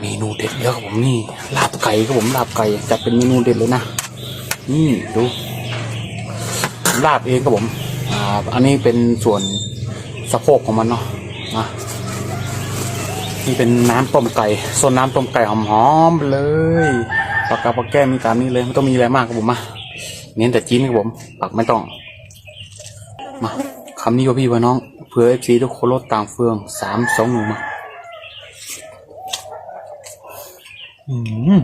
เมนูเด็ดเยอะครับผมนี่ลาบไก่ครับผมลาบไก่จัดเป็นเมนูเด็ดเลยนะนี่ดูลาบเองครับผมอ่าอันนี้เป็นส่วนสะโพกของมันเนาะนะนี่เป็นน้ำต้มไก่ส่วนน้ำต้มไก่หอมๆเลยปากกาปากแก้มมีตามนี้เลยไม่ต้องมีอะไรมากครับผมมาเน้นแต่จิ้นครับผมปักไม่ต้องมาคำนี้ว่าพี่ว่าน้องเผื่อเอฟซีทุกคนลดต่างเฟืองสามสองหนึ่งมา อืม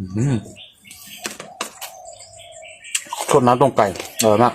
ชดน้ำตรงไก่อร่อยมาก